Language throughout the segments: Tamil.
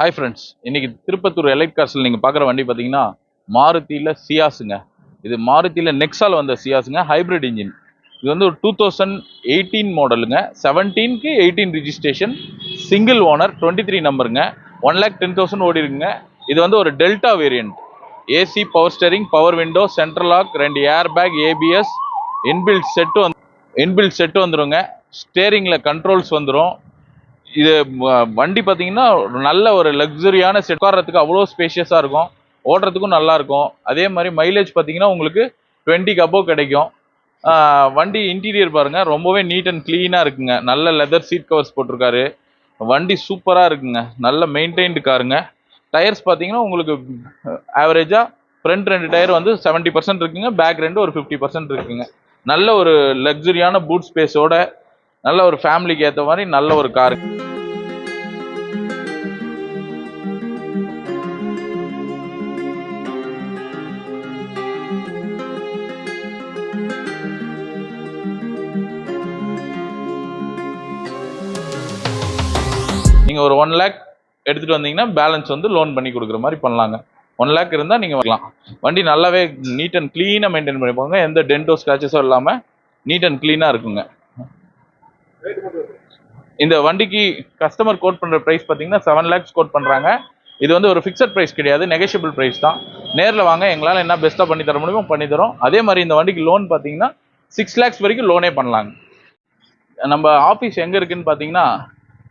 ஹாய் ஃப்ரெண்ட்ஸ் இன்னைக்கு திருப்பத்தூர் எலைட் கார்ஸில் நீங்கள் பார்க்குற வண்டி பார்த்தீங்கன்னா மாருதியில் சியாஸுங்க இது மாருதியில் நெக்ஸால் வந்த சியாஸுங்க ஹைப்ரிட் இன்ஜின் இது வந்து ஒரு டூ தௌசண்ட் எயிட்டீன் மாடலுங்க செவன்டீனுக்கு eighteen registration single owner twenty three நம்பருங்க one lakh ten thousand ஓடி இருக்குங்க இது வந்து ஒரு delta variant AC power steering power window central lock ரெண்டு air bag ABS inbuilt set வந்து இன்பில்ட் செட்டு வந்துருங்க. ஸ்டேரிங்கில் கண்ட்ரோல்ஸ் வந்துடும் இது வ- வண்டி பார்த்தீங்கன்னா நல்ல ஒரு லக்ஸரியான செட் உட்கார்றதுக்கு அவ்வளோ ஸ்பேஷியஸாக இருக்கும். ஓட்டுறதுக்கும் நல்லாயிருக்கும் அதே மாதிரி மைலேஜ் பார்த்தீங்கன்னா உங்களுக்கு டுவெண்ட்டிக்கு அபோவ் கிடைக்கும். வண்டி இன்டீரியர் பாருங்கள் ரொம்பவே நீட் அண்ட் க்ளீனாக இருக்குங்க. நல்ல லெதர் சீட் கவர்ஸ் போட்டிருக்காரு. வண்டி சூப்பராக இருக்குங்க. நல்ல மெயின்டைன்டு காருங்க. டயர்ஸ் பார்த்தீங்கன்னா உங்களுக்கு ஆவரேஜாக ஃப்ரண்ட் ரெண்டு டயர் வந்து செவன்ட்டி பர்சன்ட் இருக்குங்க. பேக் ரெண்டு ஒரு ஃபிஃப்டி பர்சன்ட் இருக்குங்க. நல்ல ஒரு லக்ஸரியான பூட் ஸ்பேஸோட நல்ல ஒரு ஃபேமிலிக்கு ஏற்ற மாதிரி நல்ல ஒரு கார் நீங்கள் ஒரு ஒன் லேக் எடுத்துகிட்டு வந்தீங்கன்னா பேலன்ஸ் வந்து லோன் பண்ணி கொடுக்குற மாதிரி பண்ணலாங்க. ஒன் லேக் இருந்தால் நீங்கள் வரலாம் வண்டி நல்லாவே நீட் அண்ட் க்ளீனாக மெயின்டைன் பண்ணிப்பாங்க எந்த டென்டோ ஸ்க்ராச்சஸும் இல்லாமல் நீட் அண்ட் க்ளீனாக இருக்குங்க. இந்த வண்டிக்கு கஸ்டமர் கோட் பண்ணுற ப்ரைஸ் பார்த்தீங்கன்னா செவன் லேக்ஸ் கோட் பண்ணுறாங்க இது வந்து ஒரு ஃபிக்ஸட் ப்ரைஸ் கிடையாது நெகஷியபிள் ப்ரைஸ் தான். நேரில் வாங்க எங்களால் என்ன பெஸ்ட்டாக பண்ணி தர முடியுமோ பண்ணி தரோம். அதே மாதிரி இந்த வண்டிக்கு லோன் பார்த்தீங்கன்னா சிக்ஸ் லேக்ஸ் வரைக்கும் லோனே பண்ணலாங்க. நம்ம ஆஃபீஸ் எங்கே இருக்குன்னு பார்த்தீங்கன்னா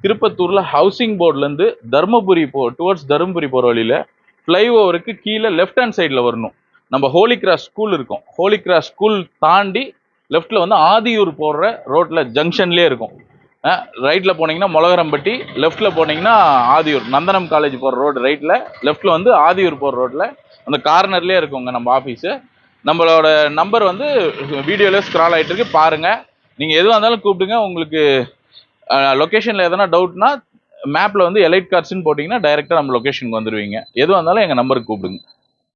திருப்பத்தூரில் ஹவுசிங் போர்ட்லேருந்து தருமபுரி போ டுவர்ட்ஸ் தருமபுரி போகிற வழியில் ஃப்ளைஓவருக்கு கீழே லெஃப்ட் ஹேண்ட் சைடில் வரணும். நம்ம ஹோலி கிராஸ் ஸ்கூல் இருக்கும். ஹோலி கிராஸ் ஸ்கூல் தாண்டி லெஃப்ட்டில் வந்து ஆதியூர் போடுற ரோட்டில் ஜங்ஷன்லேயே இருக்கும். ரைட்டில் போனீங்கன்னா மொளகரம்பட்டி லெஃப்ட்டில் போனீங்கன்னா ஆதியூர் நந்தனம் காலேஜ் போகிற ரோடு ரைட்டில் லெஃப்ட்டில் வந்து ஆதியூர் போகிற ரோட்டில் அந்த கார்னர்லேயே இருக்குங்க நம்ம ஆஃபீஸு நம்மளோட நம்பர் வந்து வீடியோவில் ஸ்க்ரால் ஆகிட்டு இருக்கு பாருங்கள் நீங்கள் எதுவாக இருந்தாலும் கூப்பிடுங்க உங்களுக்கு லொக்கேஷனில் எதனா டவுட்னா மேப்பில் வந்து எலைட் கார்ட்ஸ்னு போட்டிங்கன்னா டைரெக்டாக நம்ம லொக்கேஷனுக்கு வந்துடுவீங்க எதுவாக இருந்தாலும் எங்கள் நம்பருக்கு கூப்பிடுங்க.